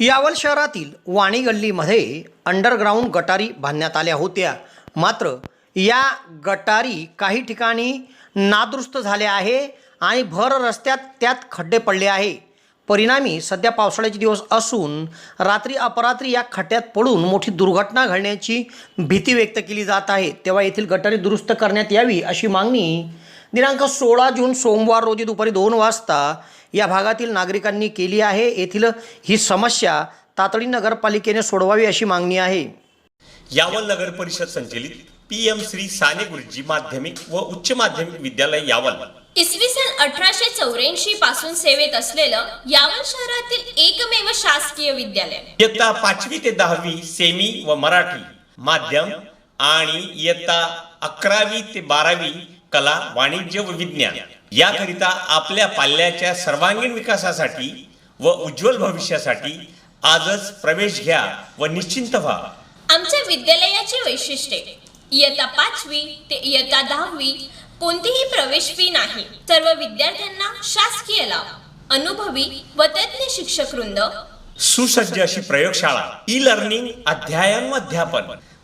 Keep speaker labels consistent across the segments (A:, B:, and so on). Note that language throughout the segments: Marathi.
A: यावल शहरातील वाणी गल्लीमध्ये अंडरग्राऊंड गटारी बांधण्यात आल्या होत्या. मात्र या गटारी काही ठिकाणी नादुरुस्त झाल्या आहे आणि भर रस्त्यात त्यात खड्डे पडले आहे. परिणामी सध्या पावसाळ्याचे दिवस असून रात्री अपरात्री या खड्ड्यात पडून मोठी दुर्घटना घडण्याची भीती व्यक्त केली जात आहे. तेव्हा येथील गटारी दुरुस्त करण्यात यावी अशी मागणी दिनांक सोळा जून सोमवार रोजी दुपारी दोन वाजता या भागातील नागरिकांनी केली आहे. येथील ही समस्या तातडी नगरपालिकेने सोडवावी अशी मागणी आहे.
B: यावल नगर परिषद संचलित पी एम श्री साने गुरुजी माध्यमिक व उच्च माध्यमिक विद्यालय यावल.
C: इसवी सन अठराशे चौऱ्याऐंशी पासून सेवेत असलेलं यावल शहरातील एकमेव शासकीय विद्यालय.
B: इयत्ता पाचवी ते दहावी सेमी व मराठी माध्यम आणि इयत्ता अकरावी ते बारावी कला वाणिज्य व विज्ञान याकरिता आपल्या पाल्याच्या सर्वांगीण विकासासाठी व उज्ज्वल भविष्यासाठी आजच प्रवेश घ्या व निश्चिंत व्हा.
C: आमच्या विद्यालयाची वैशिष्ट्ये इयत्ता पाचवी ते इयत्ता दहावी कोणतीही प्रवेश फी नाही. सर्व विद्यार्थ्यांना शासकीय लाभ अनुभवी व तज्ञ शिक्षक वृंद.
B: सुसज्ज अशी प्रयोगशाळा ई लर्निंग अध्ययन व अध्यापन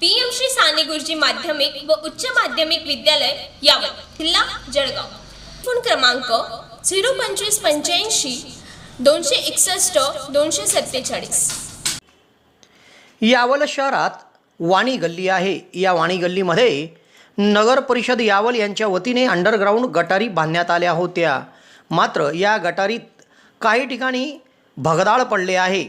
C: पीएम श्री साने गुरुजी माध्यमिक व उच्च माध्यमिक विद्यालय यावत जिल्हा जळगाव. फोन क्रमांक झिरो पंचवीस पंच्याऐंशी दोनशे एकसष्ट दोनशे सत्तेचाळीस.
A: यावल शहरात वाणी गल्ली आहे. या वाणी गल्लीमध्ये नगर परिषद यावल यांच्या वतीने अंडरग्राऊंड गटारी बांधण्यात आल्या होत्या. मात्र या गटारीत काही ठिकाणी भगदाळ पडले आहे.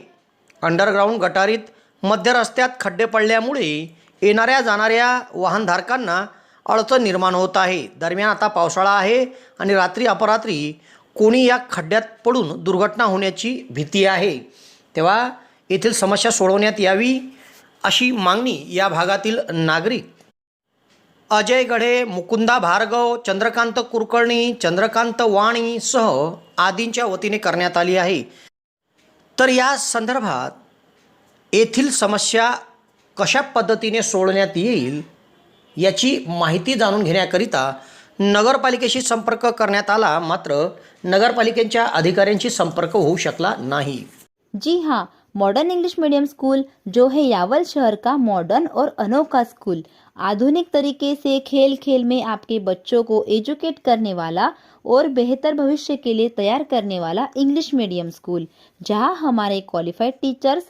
A: अंडरग्राऊंड गटारीत मध्य रस्त्यात खड्डे पडल्यामुळे येणाऱ्या जाणाऱ्या वाहनधारकांना अडचण निर्माण होत आहे. दरम्यान आता पावसाळा आहे आणि रात्री अपरात्री कोणी या खड्ड्यात पडून दुर्घटना होण्याची भीती आहे. तेव्हा येथील समस्या सोडवण्यात यावी अशी मागणी या भागातील नागरिक अजय गढे मुकुंदा भार्गव चंद्रकांत कुलकर्णी चंद्रकांत वाणीसह आदींच्या वतीने करण्यात आली आहे. तर या संदर्भात येथील समस्या कशा पद्धतीने सोडण्यात येईल याची माहिती जाणून घेण्याकरिता नगरपालिकेशी संपर्क करण्यात आला मात्र नगरपालिकेच्या अधिकाऱ्यांशी संपर्क होऊ शकला नाही.
D: जी हाँ मॉडर्न इंग्लिश मीडियम स्कूल जो है यावल शहर का मॉडर्न और अनोखा स्कूल आधुनिक तरीके से खेल खेल में आपके बच्चों को एजुकेट करने वाला और बेहतर भविष्य के लिए तैयार करने वाला इंग्लिश मीडियम स्कूल जहां हमारे क्वालिफाइड टीचर्स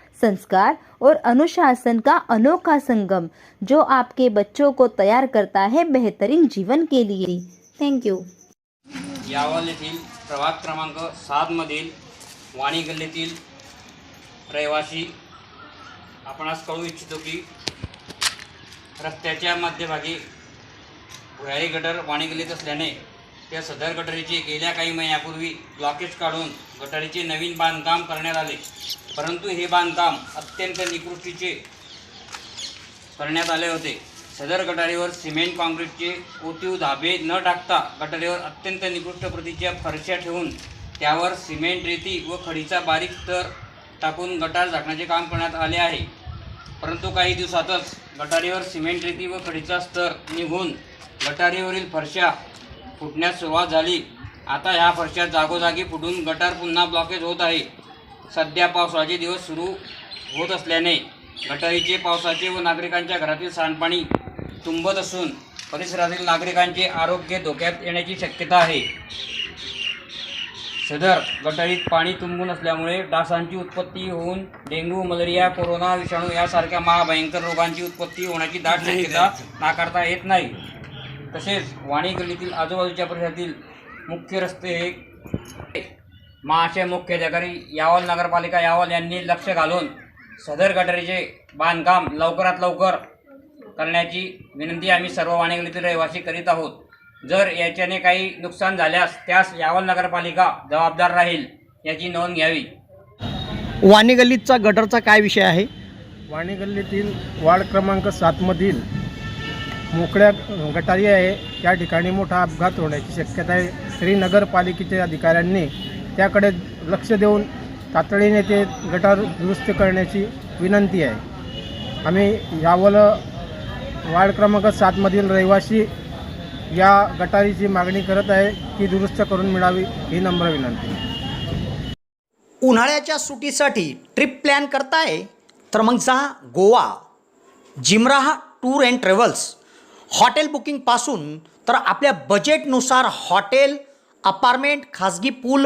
D: संस्कार और अनुशासन का अनोखा संगम, जो आपके बच्चों को तैयार करता है बेहतरीन जीवन के लिए। थैंक यू
E: यावल येथील प्रभाग क्रमांक सातमधील वाणी गल्लीतील रहिवासी आपणास कळू इच्छितो की रस्त्याच्या मध्यभागी भुयारी गटर वाणी गल्लीत असल्याने त्या सदर गटारीचे गेल्या काही महिन्यापूर्वी ब्लॉकेज काढून गटारीचे नवीन बांधकाम करण्यात आले. परंतु हे बांधकाम अत्यंत निकृष्टीचे करण्यात आले होते. सदर गटारीवर सिमेंट काँक्रीटचे ओतीव धाबे न टाकता गटारीवर अत्यंत निकृष्ट प्रतीच्या फरशा ठेवून त्यावर सिमेंट रेती व खडीचा बारीक स्तर टाकून गटार झाकण्याचे काम करण्यात आले आहे. परंतु काही दिवसातच गटारीवर सिमेंट रेती व खडीचा स्तर निघून गटारीवरील फरशा फुटण्यास सुरुवात झाली. आता ह्या फरशा जागोजागी फुटून गटार पुन्हा ब्लॉकेज होत आहे. सध्या पावसाचे दिवस सुरू होत असल्याने गटारीचे पावसाचे व नागरिकांच्या घरातील सांडपाणी तुंबत असून परिसरातील नागरिकांचे आरोग्य धोक्यात येण्याची शक्यता आहे. सदर गटारीत पाणी तुंबून असल्यामुळे डासांची उत्पत्ती होऊन डेंग्यू मलेरिया कोरोना विषाणू यासारख्या महाभयंकर रोगांची उत्पत्ती होण्याची दाट शक्यता नाकारता येत नाही. तसेच वाणी गल्लीतील आजूबाजूच्या परिसरातील मुख्य रस्ते हे महाशय मुख्य अधिकारी यावल नगरपालिका यावल यांनी लक्ष घालून सदर गटारीचे बांधकाम लवकरात लवकर करण्याची विनंती आम्ही सर्व वाणीगलीतील रहिवासी करीत आहोत. जर याच्याने काही नुकसान झाल्यास त्यास यावल नगरपालिका जबाबदार राहील याची नोंद घ्यावी.
F: वाणी गल्लीचा गटरचा काय विषय आहे?
G: वाणी गल्लीतील वार्ड क्रमांक सातमधील मोकळ्या गटारी आहे. त्या ठिकाणी मोठा अपघात होण्याची शक्यता आहे. तरी नगरपालिकेच्या अधिकाऱ्यांनी त्याकडे लक्ष देऊन तातडीने ते गटार दुरुस्त करण्याची विनंती आहे. आम्ही यावलं वार्ड क्रमांक सातमधील रहिवासी या गटारीची मागणी करत आहे की दुरुस्त करून मिळावी ही नम्र विनंती.
F: उन्हाळ्याच्या सुटीसाठी ट्रिप प्लॅन करताय? तर मग जा Goa. Jimraha tour and travels. Hotel बुकिंगपासून तर आपल्या बजेटनुसार हॉटेल अपार्टमेंट खाजगी pool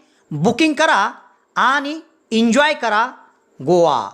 F: बुकिंग करा आणि एन्जॉय करा गोवा.